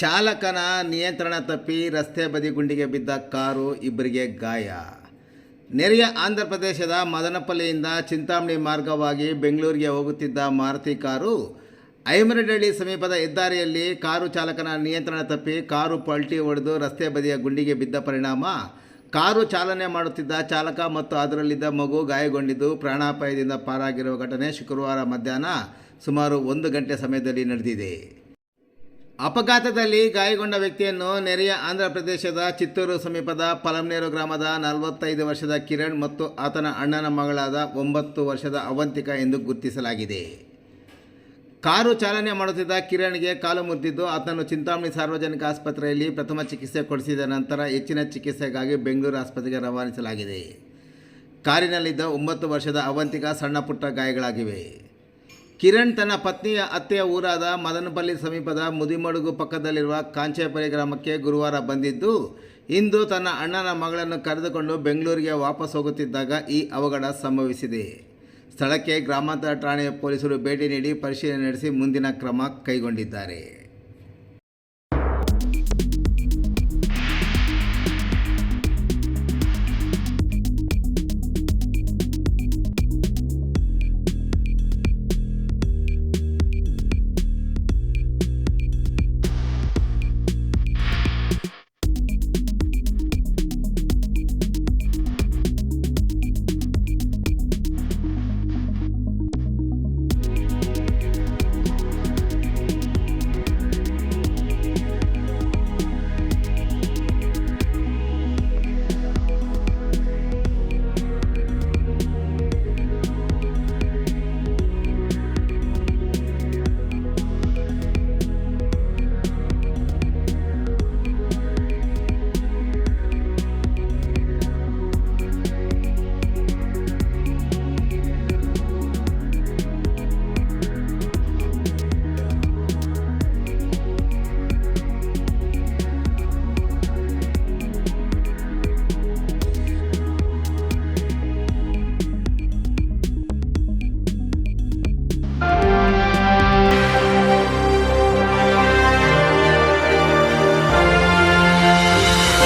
ಚಾಲಕನ ನಿಯಂತ್ರಣ ತಪ್ಪಿ ರಸ್ತೆ ಬದಿ ಗುಂಡಿಗೆ ಬಿದ್ದ ಕಾರು ಇಬ್ಬರಿಗೆ ಗಾಯ. ನೆರೆಯ ಆಂಧ್ರ ಪ್ರದೇಶದ ಮದನಪಲ್ಲಿಯಿಂದ ಚಿಂತಾಮಣಿ ಮಾರ್ಗವಾಗಿ ಬೆಂಗಳೂರಿಗೆ ಹೋಗುತ್ತಿದ್ದ ಮಾರುತಿ ಕಾರು ಐಮರಡಳ್ಳಿ ಸಮೀಪದ ಹೆದ್ದಾರಿಯಲ್ಲಿ ಕಾರು ಚಾಲಕನ ನಿಯಂತ್ರಣ ತಪ್ಪಿ ಕಾರು ಪಲ್ಟಿ ಹೊಡೆದು ರಸ್ತೆ ಬದಿಯ ಗುಂಡಿಗೆ ಬಿದ್ದ ಪರಿಣಾಮ. ಕಾರು ಚಾಲನೆ ಮಾಡುತ್ತಿದ್ದ ಚಾಲಕ ಮತ್ತು ಅದರಲ್ಲಿದ್ದ ಮಗು ಗಾಯಗೊಂಡಿದ್ದು ಪ್ರಾಣಾಪಾಯದಿಂದ ಪಾರಾಗಿರುವ ಘಟನೆ ಶುಕ್ರವಾರ ಮಧ್ಯಾಹ್ನ ಸುಮಾರು ಒಂದು ಗಂಟೆ ಸಮಯದಲ್ಲಿ ನಡೆದಿದೆ. ಅಪಘಾತದಲ್ಲಿ ಗಾಯಗೊಂಡ ವ್ಯಕ್ತಿಯನ್ನು ನೆರೆಯ ಆಂಧ್ರ ಪ್ರದೇಶದ ಚಿತ್ತೂರು ಸಮೀಪದ ಪಲಮ್ನೇರು ಗ್ರಾಮದ ನಲವತ್ತೈದು ವರ್ಷದ ಕಿರಣ್ ಮತ್ತು ಆತನ ಅಣ್ಣನ ಮಗಳಾದ ಒಂಬತ್ತು ವರ್ಷದ ಅವಂತಿಕ ಎಂದು ಗುರುತಿಸಲಾಗಿದೆ. ಕಾರು ಚಾಲನೆ ಮಾಡುತ್ತಿದ್ದ ಕಿರಣ್ಗೆ ಕಾಲು ಮುರಿದಿದ್ದು ಆತನು ಚಿಂತಾಮಣಿ ಸಾರ್ವಜನಿಕ ಆಸ್ಪತ್ರೆಯಲ್ಲಿ ಪ್ರಥಮ ಚಿಕಿತ್ಸೆ ಕೊಡಿಸಿದ ನಂತರ ಹೆಚ್ಚಿನ ಚಿಕಿತ್ಸೆಗಾಗಿ ಬೆಂಗಳೂರು ಆಸ್ಪತ್ರೆಗೆ ರವಾನಿಸಲಾಗಿದೆ. ಕಾರಿನಲ್ಲಿದ್ದ ಒಂಬತ್ತು ವರ್ಷದ ಅವಂತಿಕ ಸಣ್ಣ ಪುಟ್ಟ ಗಾಯಗಳಾಗಿವೆ. ಕಿರಣ್ ತನ್ನ ಪತ್ನಿಯ ಅತ್ತೆಯ ಊರಾದ ಮದನಪಲ್ಲಿ ಸಮೀಪದ ಮುದಿಮಡುಗು ಪಕ್ಕದಲ್ಲಿರುವ ಕಾಂಚೇಪಲ್ಲಿ ಗ್ರಾಮಕ್ಕೆ ಗುರುವಾರ ಬಂದಿದ್ದು, ಇಂದು ತನ್ನ ಅಣ್ಣನ ಮಗಳನ್ನು ಕರೆದುಕೊಂಡು ಬೆಂಗಳೂರಿಗೆ ವಾಪಸ್ ಹೋಗುತ್ತಿದ್ದಾಗ ಈ ಅವಘಡ ಸಂಭವಿಸಿದೆ. ಸ್ಥಳಕ್ಕೆ ಗ್ರಾಮಾಂತರ ಠಾಣೆಯ ಪೊಲೀಸರು ಭೇಟಿ ನೀಡಿ ಪರಿಶೀಲನೆ ನಡೆಸಿ ಮುಂದಿನ ಕ್ರಮ ಕೈಗೊಂಡಿದ್ದಾರೆ.